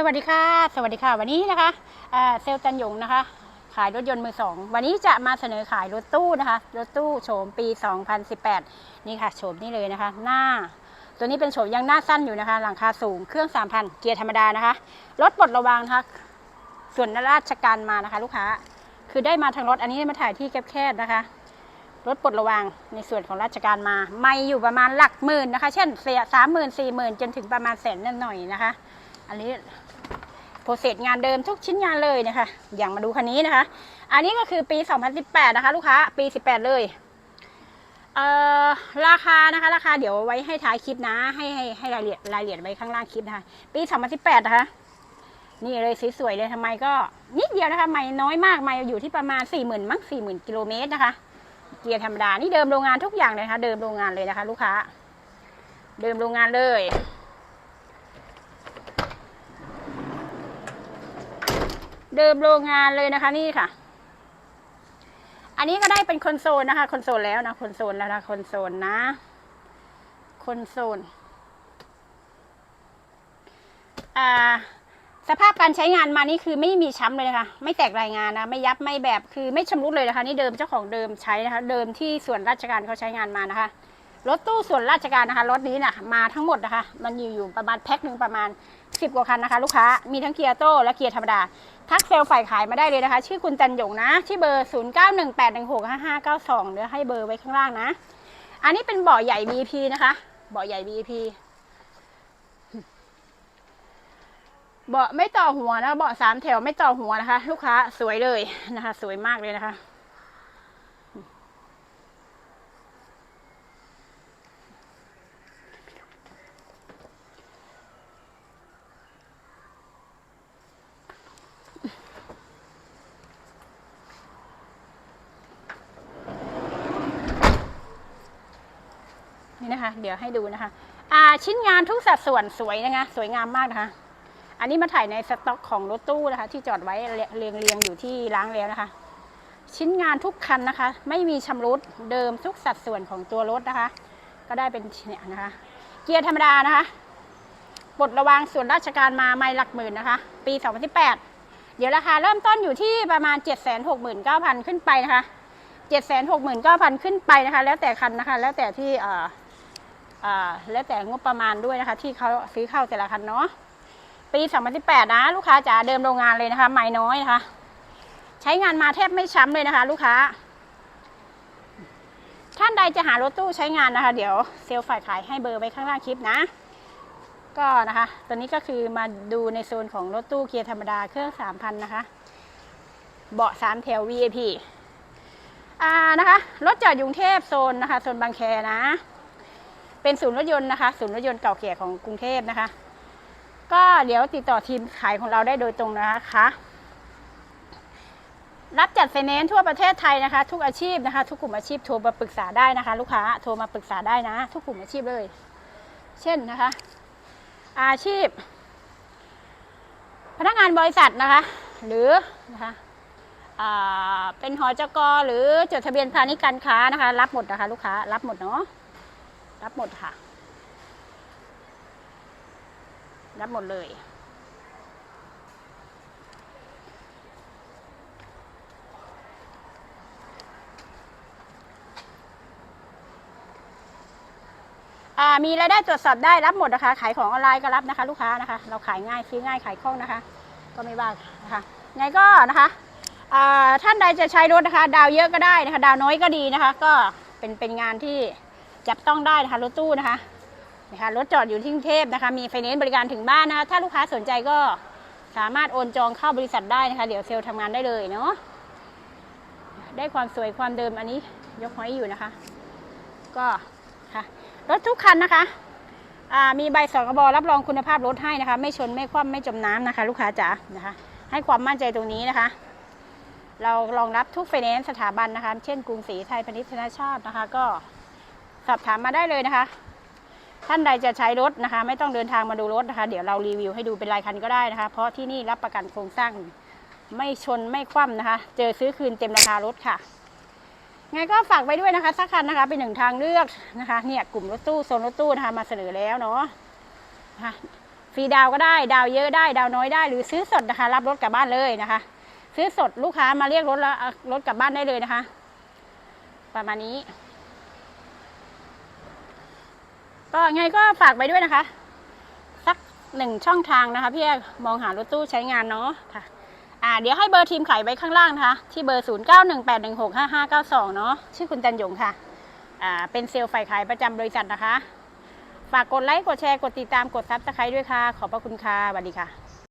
สวัสดีค่ะ สวัสดีค่ะ วันนี้นะคะเซลลจันหยงนะคะ ขายรถยนต์มือสอง วันนี้จะมาเสนอขายรถตู้นะคะ รถตู้โฉมปี 2018 นี่ค่ะโฉมนี่เลยนะคะ หน้า ตัวนี้เป็นโฉมยังหน้าสั้นอยู่นะคะ หลังคาสูง เครื่อง 3,000 เกียร์ธรรมดานะคะ รถปลดระวางนะคะ ส่วนราชการมานะคะ ลูกค้า คือได้มาทางรถ อันนี้มาถ่ายที่แคบๆนะคะ รถปลดระวางในส่วนของราชการมา ไม่อยู่ประมาณหลักหมื่นนะคะ เช่นเสียสามหมื่นสี่หมื่นจนถึงประมาณแสนนิดหน่อยนะคะ อันนี้โปรเซสงานเดิมทุกชิ้นงานเลยนะคะ อย่างมาดูคันนี้นะคะ อันนี้ก็คือปี 2018 นะคะ ลูกค้า ปี 18 เลย เอ่อ ราคานะคะ ราคาเดี๋ยวไว้ให้ท้ายคลิปนะ ให้ให้ให้รายละเอียดรายละเอียดไว้ข้างล่างคลิปนะคะ ปี 2018 นะคะ นี่เลยสวยๆเลยทำไมก็นิดเดียวนะคะไม่น้อยมากไม่อยู่ที่ประมาณ 40,000มั้ง40,000กิโลเมตรนะคะเกียร์ธรรมดา นี่เดิมโรงงานทุกอย่างเลยนะคะ เดิมโรงงานเลยนะคะ ลูกค้า เดิมโรงงานเลย เดิมโรงงานเลยนะคะนี่ค่ะ อันนี้ก็ได้เป็นคอนโซลนะคะคอนโซลแล้วนะคอนโซลแล้วนะคอนโซลนะคอนโซลอ่าสภาพการใช้งานมานี่คือไม่มีช้ำเลยนะคะ ไม่แตกรายงานนะ ไม่ยับไม่แบบคือไม่ชำรุดเลยนะคะ นี่เดิมเจ้าของเดิมใช้นะคะ เดิมที่ส่วนราชการเขาใช้งานมานะคะ รถตู้ส่วนราชการนะคะรถนี้นะมาทั้งหมดนะคะ มันอยู่อยู่ประมาณแพ็คหนึ่งประมาณ 10 กว่าคันนะคะ ลูกค้ามีทั้งเกียร์โต้และเกียร์ธรรมดา ทักเซลฝ่ายขายมาได้เลยนะคะ ชื่อคุณจันหยงนะ ที่เบอร์ 0918165592เดี๋ยวให้เบอร์ไว้ข้างล่างนะ อันนี้เป็นเบาะใหญ่ VIP นะคะเบาะใหญ่ VIP เบาะไม่ต่อหัวนะเบาะสามแถวไม่ต่อหัวนะคะ ลูกค้าสวยเลยนะคะ สวยมากเลยนะคะ นะคะ เดี๋ยวให้ดูนะคะอ่าชิ้นงานทุกสัดส่วนสวยนะคะ สวยงามมากนะคะ อันนี้มาถ่ายในสต็อกของรถตู้นะคะ ที่จอดไว้เรียงเรียงอยู่ที่ล้างแล้วนะคะ ชิ้นงานทุกคันนะคะ ไม่มีชำรุดเดิมทุกสัดส่วนของตัวรถนะคะ ก็ได้เป็นเนี่ยนะคะ เกียร์ธรรมดานะคะปลดระวางส่วนราชการมาไม่หลักหมื่นนะคะ ปี 2018 เดี๋ยวราคาเริ่มต้นอยู่ที่ประมาณ 769,000 ขึ้นไปนะคะ 769,000 ขึ้นไปนะคะ แล้วแต่คันนะคะ แล้วแต่ที่เอ่อ แล้วแต่งบประมาณด้วยนะคะ ที่เขาซื้อเข้าแต่ละคันเนาะปี2018 นะ ลูกค้าจ๋าเดิมโรงงานเลยนะคะ ไม่น้อยนะคะ ใช้งานมาแทบไม่ช้ำเลยนะคะ ลูกค้า ท่านใดจะหารถตู้ใช้งานนะคะ เดี๋ยวเซลล์ฝ่ายขายให้เบอร์ไว้ข้างล่างคลิปนะ ก็นะคะ ตัวนี้ก็คือมาดูในโซนของรถตู้เกียร์ธรรมดาเครื่อง 3,000 นะคะ เบาะ 3 แถว VIP อ่านะคะ รถจอดยกรุงเทพโซนนะคะ โซนบางแคนะ เป็นศูนย์รถยนต์นะคะ ศูนย์รถยนต์เก่าแก่ของกรุงเทพนะคะ ก็เดี๋ยวติดต่อทีมขายของเราได้โดยตรงนะคะรับจัดไฟแนนซ์ทั่วประเทศไทยนะคะ ทุกอาชีพนะคะ ทุกกลุ่มอาชีพโทรมาปรึกษาได้นะคะ ลูกค้าโทรมาปรึกษาได้นะ ทุกกลุ่มอาชีพเลย เช่นนะคะ อาชีพ พนักงานบริษัทนะคะ หรือนะคะเป็นหอจกหรือจดทะเบียนพาณิชย์การค้านะคะ รับหมดนะคะ ลูกค้ารับหมดเนาะ รับหมดค่ะ รับหมดเลยอ่ามีรายได้ตรวจสอบได้รับหมดนะคะ ขายของออนไลน์ก็รับนะคะ ลูกค้านะคะ เราขายง่ายซื้อง่ายขายคล่องนะคะ ก็ไม่ว่านะคะไงก็นะคะอ่าท่านใดจะใช้รถนะคะ ดาวเยอะก็ได้นะคะ ดาวน้อยก็ดีนะคะ ก็เป็นเป็นงานที่ จับต้องได้นะคะรถตู้นะคะนะคะรถจอดอยู่ที่กรุงเทพนะคะ มีไฟแนนซ์บริการถึงบ้านนะคะ ถ้าลูกค้าสนใจก็สามารถโอนจองเข้าบริษัทได้นะคะ เดี๋ยวเซลล์ทำงานได้เลยเนาะได้ความสวยความเดิมอันนี้ยกห้อยอยู่นะคะ ก็ค่ะรถทุกคันนะคะอ่ามีใบสกบรับรองคุณภาพรถให้นะคะ ไม่ชนไม่คว่ำไม่จมน้ำนะคะ ลูกค้าจ๋านะคะ ให้ความมั่นใจตรงนี้นะคะ เรารองรับทุกไฟแนนซ์สถาบันนะคะ เช่นกรุงศรีไทยพาณิชย์ธนาชาตินะคะ ก็ สอบถามมาได้เลยนะคะ ท่านใดจะใช้รถนะคะ ไม่ต้องเดินทางมาดูรถนะคะ เดี๋ยวเรารีวิวให้ดูเป็นรายคันก็ได้นะคะ เพราะที่นี่รับประกันโครงสร้างไม่ชนไม่คว่ำนะคะ เจอซื้อคืนเต็มราคารถค่ะไงก็ฝากไว้ด้วยนะคะสักคันนะคะ เป็นหนึ่งทางเลือกนะคะ เนี่ยกลุ่มรถตู้โซนรถตู้นะคะมาเสนอแล้วเนาะะะฟรีดาวก็ได้ ดาวเยอะได้ ดาวน้อยได้ หรือซื้อสดนะคะ รับรถกลับบ้านเลยนะคะ ซื้อสดลูกค้ามาเรียกรถแล้วรถกลับบ้านได้เลยนะคะ ประมาณนี้ ก็ไงก็ฝากไปด้วยนะคะ สักหนึ่งช่องทางนะคะพี่แอมองหารถตู้ใช้งานเนาะค่ะอ่าเดี๋ยวให้เบอร์ทีมขายไว้ข้างล่างนะคะ ที่เบอร์ 0 9 1 8 1 6 5 5 9 2 เนาะชื่อคุณจันยงค่ะอ่าเป็นเซลล์ฝ่ายขายประจำบริษัทนะคะ ฝากกดไลค์กดแชร์กดติดตามกดซับสไครต์ด้วยค่ะ ขอบพระคุณค่ะสวัสดีค่ะ